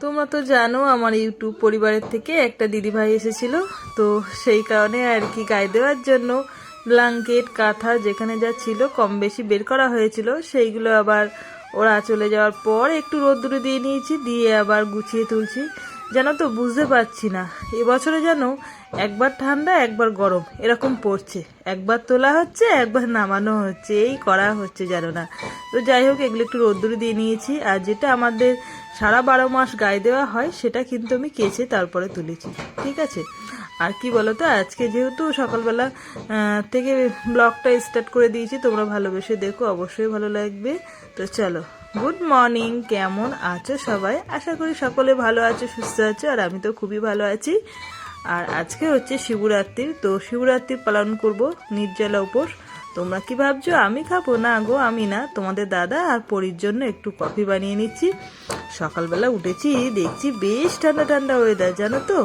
তোমরা তো জানো আমার ইউটিউব পরিবারের থেকে একটা দিদিভাই এসেছিল, তো সেই কারণে আর কি গায়ে দেওয়ার জন্য ব্লাঙ্কেট, কাঁথা যেখানে যা ছিল কম বেশি বের করা হয়েছিল, সেইগুলো আবার ওরা চলে যাওয়ার পর একটু রোদ্দুরে দিয়ে নিয়েছি, দিয়ে আবার গুছিয়ে তুলছি। জানো তো বুঝতে পারছি না। এবছরে যেন একবার ঠান্ডা, একবার গরম, এরকম পড়ছে। একবার তোলা হচ্ছে, একবার নামানো হচ্ছে, এই করা হচ্ছে যেন না। তো যাই হোক, এগুলো একটু রোদ্দুরে দিয়ে নিয়েছি, আর যেটা আমাদের সারা বারো মাস গায়ে দেওয়া হয়, সেটা কিন্তু আমি কেচে তারপরে তুলেছি, ঠিক আছে? আর কি বলতো, আজকে যেহেতু সকালবেলা থেকে ব্লগটা স্টার্ট করে দিয়েছি, তোমরা ভালোবেসে দেখো, অবশ্যই ভালো লাগবে। তো চলো। গুড মর্নিং কেমন আছো সবাই? আশা করি সকলে ভালো আছো, সুস্থ আছো, আর আমি তো খুবই ভালো আছি। আর আজকে হচ্ছে শিবরাত্রির তো শিবরাত্রি পালন করব নির্জলা উপোস। তোমরা কি ভাবছ, আমি খাব? না গো, আমি না। তোমাদের দাদা আর পরির জন্য একটু কফি বানিয়ে নিচ্ছি। সকালবেলা উঠেছি, দেখছি বেশ ঠান্ডা ঠান্ডা ওয়েদার জানো তো?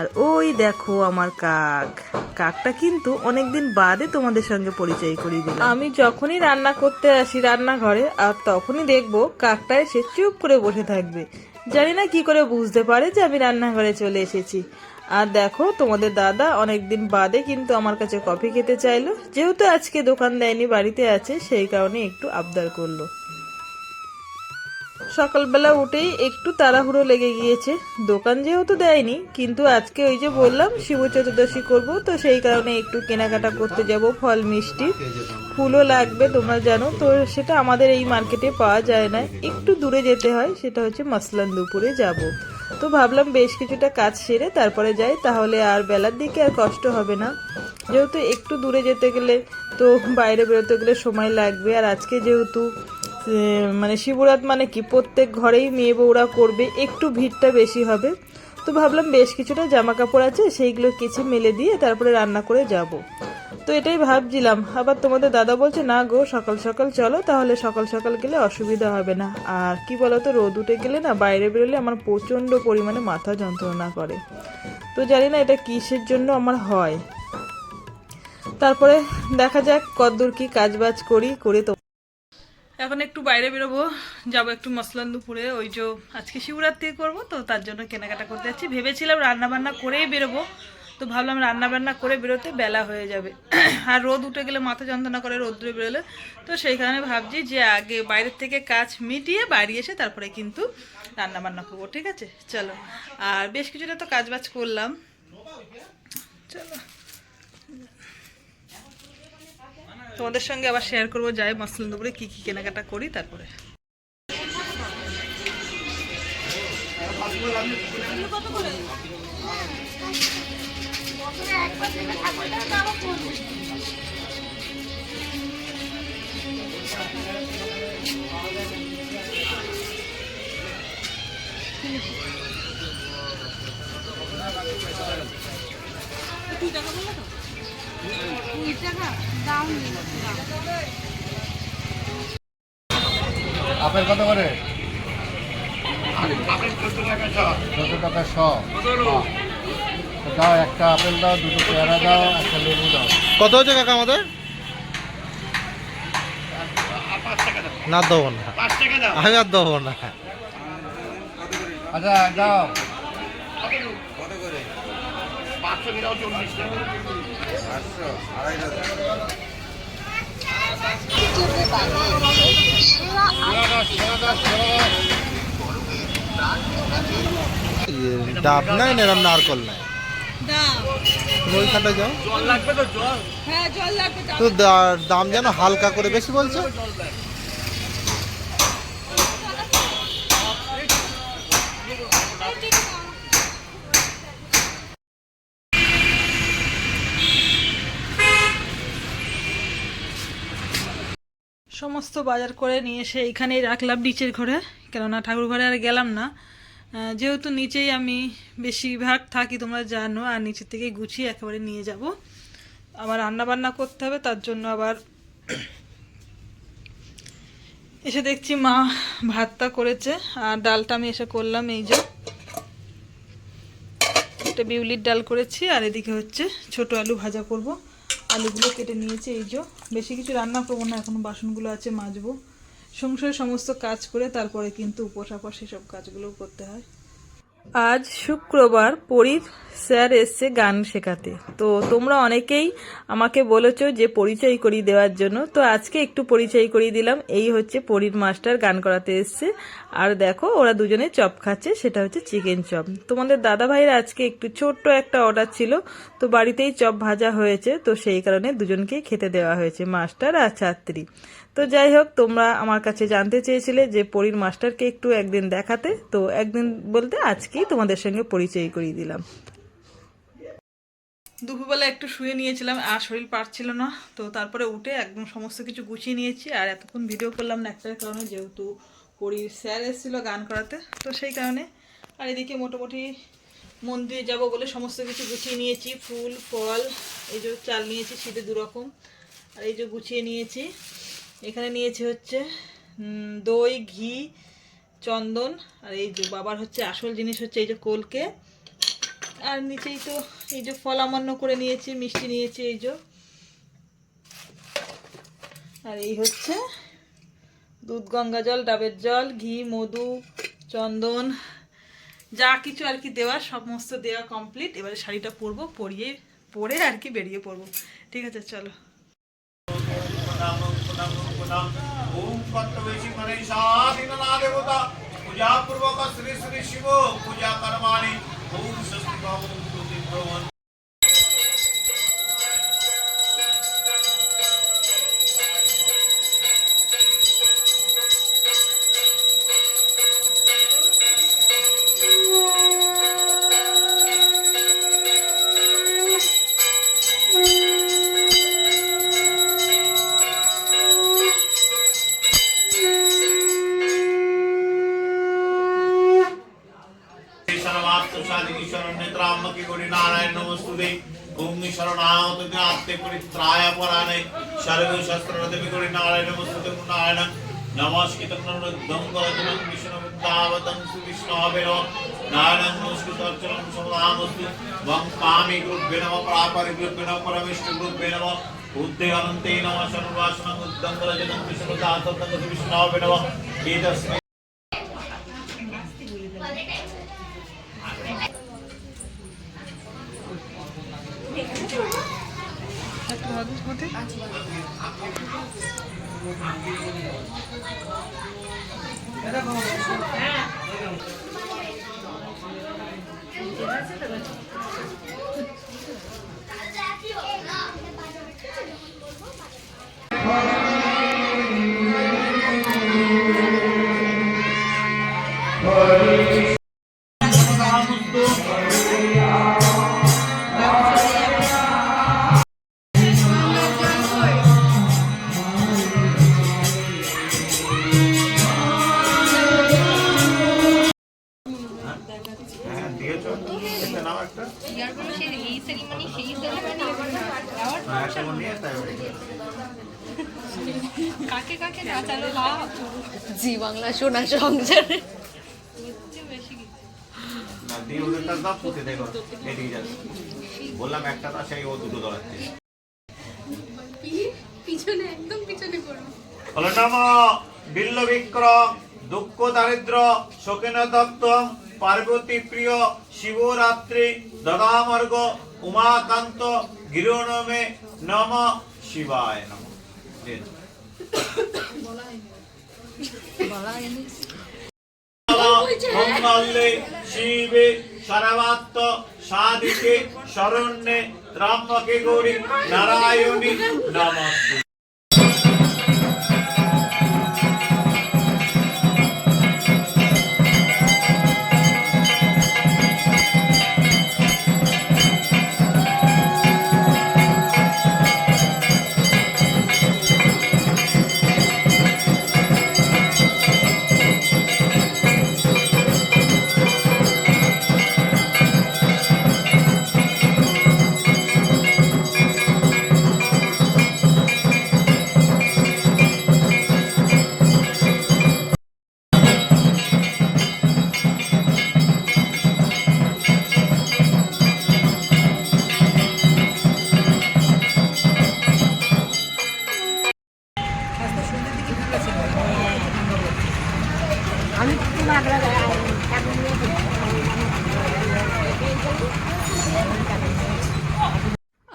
আর ওই দেখো আমার কাক। কাকটা কিন্তু অনেকদিন বাদে তোমাদের সঙ্গে পরিচয় করিয়ে দিলাম। আমি যখনই রান্না করতে আসি রান্নাঘরে, আর তখনই দেখব কাকটা এসে চুপ করে বসে থাকবে। জানি না কি করে বুঝতে পারে যে আমি রান্নাঘরে চলে এসেছি। আর দেখো, তোমাদের দাদা অনেকদিন বাদে কিন্তু আমার কাছে কফি খেতে চাইলো। যেহেতু আজকে দোকান দেয়নি, বাড়িতে আছে, সেই কারণে একটু আবদার করল। সকালবেলা উঠেই একটু তাড়াহুড়ো লেগে গিয়েছে। দোকান যেহেতু দেয়নি, কিন্তু আজকে ওই যে বললাম, শিব চতুর্দশী করব, তো সেই কারণে একটু কেনাকাটা করতে যাব ফল, মিষ্টি। ফুলও লাগবে, তোমরা জানো, তো সেটা আমাদের এই মার্কেটে পাওয়া যায় না। একটু দূরে যেতে হয়, সেটা হচ্ছে মাসলান দুপুরে যাব। তো ভাবলাম বেশ কিছুটা কাজ সেরে তারপরে যাই, তাহলে আর বেলার দিকে আর কষ্ট হবে না। যেহেতু একটু দূরে যেতে গেলে তো বাইরে বেরোতে গেলে সময় লাগবে, আর আজকে যেহেতু মানে শিবরাত মানে কি? প্রত্যেক ঘরেই মেয়ে বউরা করবে, একটু ভিড়টা বেশি হবে। তো ভাবলাম বেশ কিছুটা জামা কাপড় আছে, সেইগুলো কেচে মেলে দিয়ে তারপরে রান্না করে যাব। তো এটাই ভাবছিলাম। আবার তোমাদের দাদা বলছে, না গো, সকাল সকাল চলো, তাহলে সকাল সকাল গেলে অসুবিধা হবে না। আর কি বলতো, রোদ উঠে গেলে না বাইরে বেরোলে আমার প্রচণ্ড পরিমাণে মাথা যন্ত্রণা করে। তো জানি না এটা কিসের জন্য আমার হয়। তারপরে দেখা যাক কদ্দূর কি কাজ বাজ করি, করে তো এখন একটু বাইরে বেরোবো, যাব একটু মসলান দুপুরে, ওই যে আজকে শিবরাত্রি করব, তো তার জন্য কেনাকাটা করতে যাচ্ছি। ভেবেছিলাম রান্না বান্না করেই বেরোবো, তো ভাবলাম রান্না বান্না করে বেরোতে বেলা হয়ে যাবে। আর রোদ উঠে গেলে মাথা যন্ত্রণা করে রোদ্রে বেরোলে, তো সেই কারণে ভাবছি যে আগে বাইরের থেকে কাজ মিটিয়ে বাড়ি এসে তারপরে কিন্তু রান্না বান্না করব, ঠিক আছে? চলো। আর বেশ কিছুটা তো কাজ বাজ করলাম। চলো। তোমাদের সঙ্গে আবার শেয়ার করব যাই মসলান দুপুরে কী কী কেনাকাটা করি তারপরে। আপেল কত করে? চোদ্দ টাকা শ। দাও একটা আপেল দাও দুটো পেয়ারা দাও একটা লেবু দাও। কত হচ্ছে কাকা আমাদের? না দেবো না। আমি আর দেবো না। আচ্ছা দাও। ডাব নাই না এরম নারকল নাই? তুমি ওইখানটা যাও। তো দা- দাম যেন হালকা করে বেশি বলছো? সমস্ত বাজার করে নিয়ে এসে এখানেই রাখলাম নিচের ঘরে। কেননা ঠাকুর ঘরে আর গেলাম না। যেহেতু নিচেই আমি বেশিরভাগ থাকি, তোমরা জানো, আর নিচের থেকে গুছিয়ে একেবারে নিয়ে যাব। আবার রান্না বান্না করতে হবে, তার জন্য আবার এসে দেখছি মা ভাতটা করেছে, আর ডালটা আমি এসে করলাম এই যে। একটা বিউলির ডাল করেছি, আর এদিকে হচ্ছে ছোট আলু ভাজা করব। আলুগুলো কেটে নিয়েছে, এই যে। বেশি কিছু রান্না করব না, এখন বাসনগুলো আছে, মাজবো। সংসারের সমস্ত কাজ করে তারপরে কিন্তু উপোস আপস সেসব কাজগুলো করতে হয়। আজ শুক্রবার পরীর স্যার এসছে গান শেখাতে। তো তোমরা অনেকেই আমাকে বলেছ যে পরিচয় করিয়ে দেওয়ার জন্য। তো আজকে একটু পরিচয় করিয়ে দিলাম। এই হচ্ছে পরীর মাস্টার গান করাতে এসছে। আর দেখো, ওরা দুজনে চপ খাচ্ছে, সেটা হচ্ছে চিকেন চপ। তোমাদের দাদা ভাইয়ের আজকে একটু ছোট্ট একটা অর্ডার ছিল। তো বাড়িতেই চপ ভাজা হয়েছে। তো সেই কারণে দুজনকেই খেতে দেওয়া হয়েছে, মাস্টার আর ছাত্রী। তো যাই হোক তোমরা আমার কাছে জানতে চেয়েছিলে যে পরীর মাস্টারকে একটু একদিন দেখাতে। তো একদিন বলতে আজকেই তোমাদের সঙ্গে পরিচয় করিয়ে দিলাম। দুপুরবেলা একটু শুয়ে নিয়েছিলাম, আর শরীর পারছিল না। তো তারপরে উঠে একদম সমস্ত কিছু গুছিয়ে নিয়েছি, আর এতক্ষণ ভিডিও করলাম না একটার কারণে যেহেতু পরীর স্যার এসেছিল গান করাতে, তো সেই কারণে। আর এদিকে মোটামুটি মন্দিরে যাব বলে সমস্ত কিছু গুছিয়ে নিয়েছি, ফুল, ফল, এই যে চাল নিয়েছি, শীতে দুরকম। আর এই যে গুছিয়ে নিয়েছি। এখানে নিয়েছি হচ্ছে দই, ঘি, চন্দন, আর এই যে বাবার হচ্ছে আসল জিনিস হচ্ছে এই যে কলকে। আর নিচেই তো এই যে ফল আমান্য করে নিয়েছি, মিষ্টি নিয়েছি এই যে। আর এই হচ্ছে দুধ, গঙ্গা জল, ডাবের জল, ঘি, মধু, চন্দন, যা কিছু আর কি দেওয়া, সমস্ত দেওয়া কমপ্লিট এবারে শাড়িটা পরবো, পরিয়ে, পরে আর কি বেরিয়ে পড়ব ঠিক আছে, চলো। पूजा पूर्वक श्री श्री शिव पूजा करवाणी ओम स्वस्ति ओम प्रवन শরণার্থ সাধু শরণ নেত্রাম্মকে গরি নারায়ণ নমস্তুতে ভূমি শরণাহত জ্ঞাতে পরিত্রায় পরাণে সর্ব শস্ত্র দেবী গরি নারায়ণ নমস্তুতে নারায়ণ নমস্কৃত নরুদ্ধং গলতনং বিষ্ণু বুদ্ধাবতং সুবিষ্ণু হবে নারায়ণ নমস্কৃত অর্চনং সমদামস্তু বং পামি গ্রুভ্যে নম প্রাপরি গ্রুভ্যে নম পরমেষ্ঠু গ্রুভ্যে নম বুদ্ধে অনন্তে নম সর্বাসনং উদ্দং গলতনং বিষ্ণু দাততং সুবিষ্ণু হবে নম এতস্মৈ জি বাংলা সোনা সংসারে। বললাম একটা না সেই ও দুটো দৌড়াচ্ছে পিছনে একদম পিছনে করো হল বিল্ল বিক্র দুঃখ দারিদ্র শোকেন দত্ত পার্বতী প্রিয় শিবরাত্রি দদামর্গ উমাকান্ত গিরোণমে নম শিবায় নম। শিবে সর্বাত্ম সাধিকে শরণ্যে রামকে গৌরী নারায়ণী নমস্তে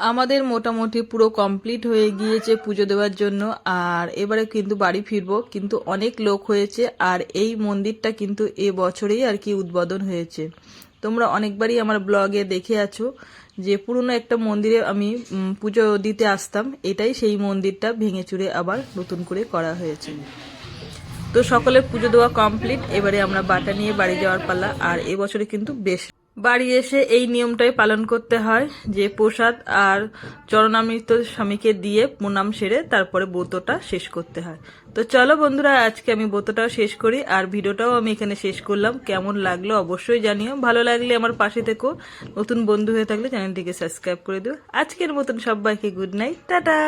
আমাদের মোটামুটি পুরো কমপ্লিট হয়ে গিয়েছে পুজো দেওয়ার জন্য। আর এবারে কিন্তু বাড়ি ফিরবো, কিন্তু অনেক লোক হয়েছে, আর এই মন্দিরটা কিন্তু এ বছরেই আর কি উদ্বোধন হয়েছে। তোমরা অনেকবারই আমার ব্লগে দেখে আছো যে পুরনো একটা মন্দিরে আমি পুজো দিতে আসতাম, এটাই সেই মন্দিরটা ভেঙে চুরে আবার নতুন করে করা হয়েছে। তো সকলের পুজো দেওয়া কমপ্লিট এবারে আমরা বাটা নিয়ে বাড়ি যাওয়ার পালা, আর এবছরে কিন্তু বেশ বাড়ি এসে এই নিয়মটাই পালন করতে হয়, যে প্রসাদ আর চরণামৃত স্বামীকে দিয়ে প্রণাম সেরে তারপরে ব্রতটা শেষ করতে হয়। তো চলো বন্ধুরা, আজকে আমি ব্রতটাও শেষ করি আর ভিডিওটাও আমি এখানে শেষ করলাম। কেমন লাগল অবশ্যই জানিও। ভালো লাগলে আমার পাশে থেকো। নতুন বন্ধু হয়ে থাকলে চ্যানেলটিকে সাবস্ক্রাইব করে দিও। আজকের মতন সবাইকে গুড নাইট। টাটা!